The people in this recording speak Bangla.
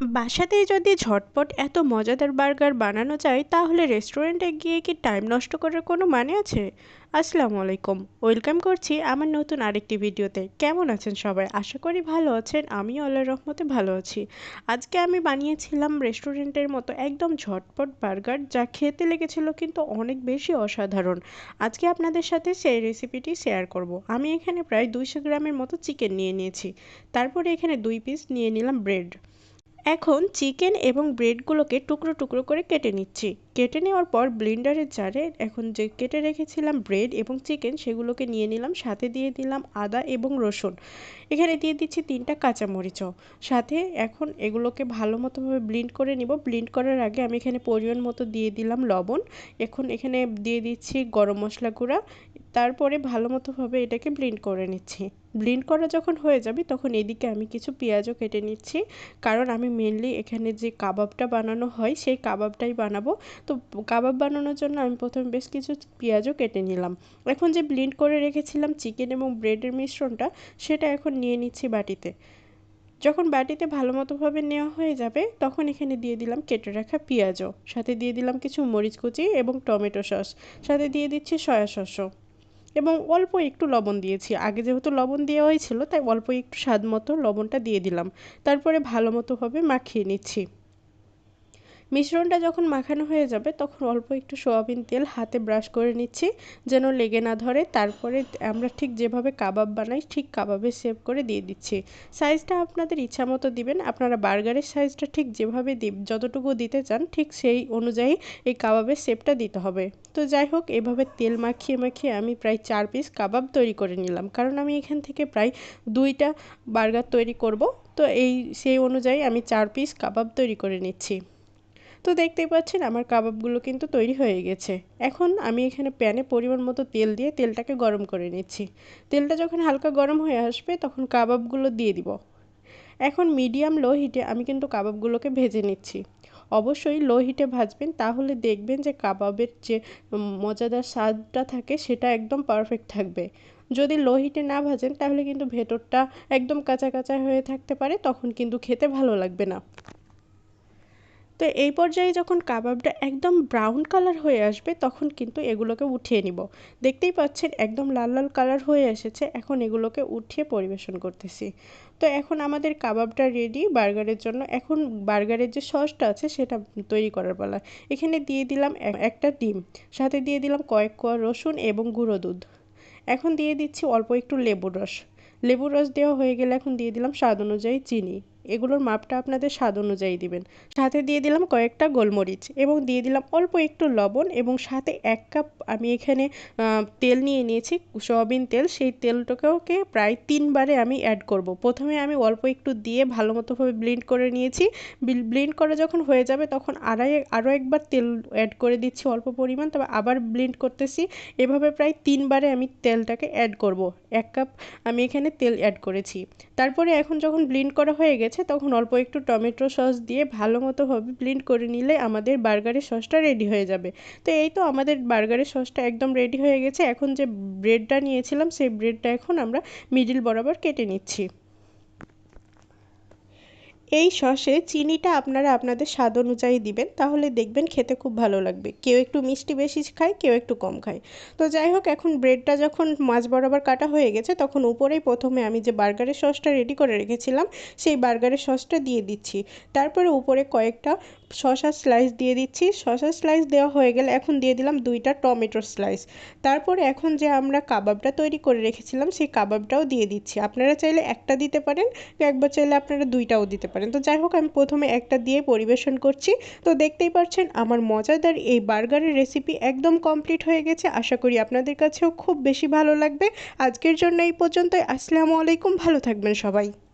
বাসাতেই যদি ঝটপট এত মজাদার বার্গার বানানো যায়, তাহলে রেস্টুরেন্টে গিয়ে কি টাইম নষ্ট করার কোনো মানে আছে? আসসালামু আলাইকুম। ওয়েলকাম করছি আমার নতুন আরেকটি ভিডিওতে। কেমন আছেন সবাই? আশা করি ভালো আছেন। আমিও আল্লাহ রহমতে ভালো আছি। আজকে আমি বানিয়েছিলাম রেস্টুরেন্টের মতো একদম ঝটপট বার্গার, যা খেতে লেগেছিল কিন্তু অনেক বেশি অসাধারণ। আজকে আপনাদের সাথে সেই রেসিপিটি শেয়ার করব। আমি এখানে প্রায় দুইশো গ্রামের মতো চিকেন নিয়ে নিয়েছি। তারপরে এখানে দুই পিস নিয়ে নিলাম ব্রেড। এখন চিকেন এবং ব্রেডগুলোকে টুকরো টুকরো করে কেটে নিচ্ছি। কেটে নেওয়ার পর ব্লেন্ডারের জারে এখন যে কেটে রেখেছিলাম ব্রেড এবং চিকেন সেগুলোকে নিয়ে নিলাম, সাথে দিয়ে দিলাম আদা এবং রসুন। এখানে দিয়ে দিচ্ছি তিনটা কাঁচামরিচও। সাথে এখন এগুলোকে ভালো মতোভাবে ব্লিন্ড করে নিব। ব্লিন্ড করার আগে আমি এখানে পরিমাণ মতো দিয়ে দিলাম লবণ। এখন এখানে দিয়ে দিচ্ছি গরম মশলা গুঁড়া। তারপরে ভালো মতোভাবে এটাকে ব্লিন্ড করে নিচ্ছি। ব্লিন্ড করা যখন হয়ে যাবে তখন এদিকে আমি কিছু পেঁয়াজও কেটে নিচ্ছি। কারণ আমি মেনলি এখানে যে কাবাবটা বানানো হয়, সেই কাবাবটাই বানাবো। তো কাবাব বানানোর জন্য আমি প্রথমে বেশ কিছু পেঁয়াজও কেটে নিলাম। এখন যে ব্লিন্ড করে রেখেছিলাম চিকেন এবং ব্রেডের মিশ্রণটা, সেটা এখন নিয়ে নিচ্ছি বাটিতে। যখন বাটিতে ভালো মতোভাবে নেওয়া হয়ে যাবে, তখন এখানে দিয়ে দিলাম কেটে রাখা পেঁয়াজও। সাথে দিয়ে দিলাম কিছু মরিচ কুচি এবং টমেটো সস। সাথে দিয়ে দিচ্ছি সয়া সসও। এবং অল্প একটু লবণ দিয়েছি। আগে যেহেতু লবণ দেওয়া হয়েছিল, তাই অল্প একটু স্বাদ মতো লবণটা দিয়ে দিলাম। তারপরে ভালো মতোভাবে মাখিয়ে নিচ্ছি। মিশ্রণটা যখন মাখানো হয়ে যাবে, তখন অল্প একটু সোয়াবিন তেল হাতে ব্রাশ করে নিচ্ছি, যেন লেগে না ধরে। তারপরে আমরা ঠিক যেভাবে কাবাব বানাই, ঠিক কাবাবের শেপ করে দিয়ে দিচ্ছি। সাইজটা আপনাদের ইচ্ছা মতো দিবেন। আপনারা বার্গারের সাইজটা ঠিক যেভাবে দিব, যতটুকু দিতে চান, ঠিক সেই অনুযায়ী এই কাবাবের শেপটা দিতে হবে। তো যাই হোক, এভাবে তেল মাখিয়ে মাখিয়ে আমি প্রায় চার পিস কাবাব তৈরি করে নিলাম। কারণ আমি এখান থেকে প্রায় দুইটা বার্গার তৈরি করব। তো এই সেই অনুযায়ী আমি চার পিস কাবাব তৈরি করে নিচ্ছি। তো দেখতেই পাচ্ছেন আমার কাবাবগুলো কিন্তু তৈরি হয়ে গেছে। এখন আমি এখানে প্যানে পরিমাণ মতো তেল দিয়ে তেলটাকে গরম করে নিচ্ছি। তেলটা যখন হালকা গরম হয়ে আসবে তখন কাবাবগুলো দিয়ে দিব। এখন মিডিয়াম লো হিটে আমি কিন্তু কাবাবগুলোকে ভেজে নিচ্ছি। অবশ্যই লো হিটে ভাজবেন, তাহলে দেখবেন যে কাবাবের যে মজাদার স্বাদটা থাকে সেটা একদম পারফেক্ট থাকবে। যদি লো হিটে না ভাজেন, তাহলে কিন্তু ভেতরটা একদম কাঁচা কাঁচা হয়ে থাকতে পারে, তখন কিন্তু খেতে ভালো লাগবে না। তো এই পর্যায়ে যখন কাবাবটা একদম ব্রাউন কালার হয়ে আসবে, তখন কিন্তু এগুলোকে উঠিয়ে নিব। দেখতেই পাচ্ছেন একদম লাল লাল কালার হয়ে এসেছে, এখন এগুলোকে উঠিয়ে পরিবেশন করতেছি। তো এখন আমাদের কাবাবটা রেডি বার্গারের জন্য। এখন বার্গারের যে সসটা আছে, সেটা তৈরি করার পালা। এখানে দিয়ে দিলাম একটা ডিম, সাথে দিয়ে দিলাম কয়েক কোয়া রসুন এবং গুঁড়ো দুধ। এখন দিয়ে দিচ্ছি অল্প একটু লেবুর রস। লেবুর রস দেওয়া হয়ে গেলে এখন দিয়ে দিলাম স্বাদ অনুযায়ী চিনি। এগুলোর মাপটা আপনাদের স্বাদ অনুযায়ী দিবেন। সাথে দিয়ে দিলাম কয়েকটা গোলমরিচ এবং দিয়ে দিলাম অল্প একটু লবণ এবং সাথে এক কাপ আমি এখানে তেল নিয়ে নিয়েছি, সয়াবিন তেল। সেই তেলটাকেওকে প্রায় তিনবারে আমি অ্যাড করব। প্রথমে আমি অল্প একটু দিয়ে ভালো মতোভাবে ব্লেন্ড করে নিয়েছি। ব্লেন্ড করা যখন হয়ে যাবে তখন আড়াই আরও একবার তেল অ্যাড করে দিচ্ছি অল্প পরিমাণ। তবে আবার ব্লেন্ড করতেছি। এভাবে প্রায় তিনবারে আমি তেলটাকে অ্যাড করব। এক কাপ আমি এখানে তেল অ্যাড করেছি। তারপরে এখন যখন ব্লেন্ড করা হয়ে গেছে গেছে তখন অল্প একটু টমেটো সস দিয়ে ভালো মতোভাবে ব্লেন্ড করে নিলে আমাদের বার্গারের সসটা রেডি হয়ে যাবে। তো এই তো আমাদের বার্গারের সসটা একদম রেডি হয়ে গেছে। এখন যে ব্রেডটা নিয়েছিলাম, সেই ব্রেডটা এখন আমরা মিডিল বরাবর কেটে নিচ্ছি। এই সসে চিনিটা আপনারা আপনাদের স্বাদ অনুযায়ী দিবেন, তাহলে দেখবেন খেতে খুব ভালো লাগবে। কেউ একটু মিষ্টি বেশি খায়, কেউ একটু কম খায়। তো যাই হোক, এখন ব্রেডটা যখন মাছ বরাবর কাটা হয়ে গেছে, তখন উপরেই প্রথমে আমি যে বার্গারের সসটা রেডি করে রেখেছিলাম, সেই বার্গারের সসটা দিয়ে দিচ্ছি। তারপরে উপরে কয়েকটা শশা স্লাইস দিয়ে দিচ্ছি। শশা স্লাইস দেওয়া হয়ে গেলে এখন দিয়ে দিলাম দুইটা টমেটোর স্লাইস তারপরে এখন যে আমরা কাবাবটা তৈরি করে রেখেছিলাম, সেই কাবাবটাও দিয়ে দিচ্ছি। আপনারা চাইলে একটা দিতে পারেন, একবার চাইলে আপনারা দুইটাও দিতে পারেন। তো যাই হোক, আমি প্রথমে একটা দিয়ে পরিবেশন করছি। তো দেখতেই পাচ্ছেন, আমার মজাদার এই বার্গারের রেসিপি একদম কমপ্লিট হয়ে গেছে। আশা করি আপনাদের কাছেও খুব বেশি ভালো লাগবে। আজকের জন্য এই পর্যন্তই। আসসালামু আলাইকুম। ভালো থাকবেন সবাই।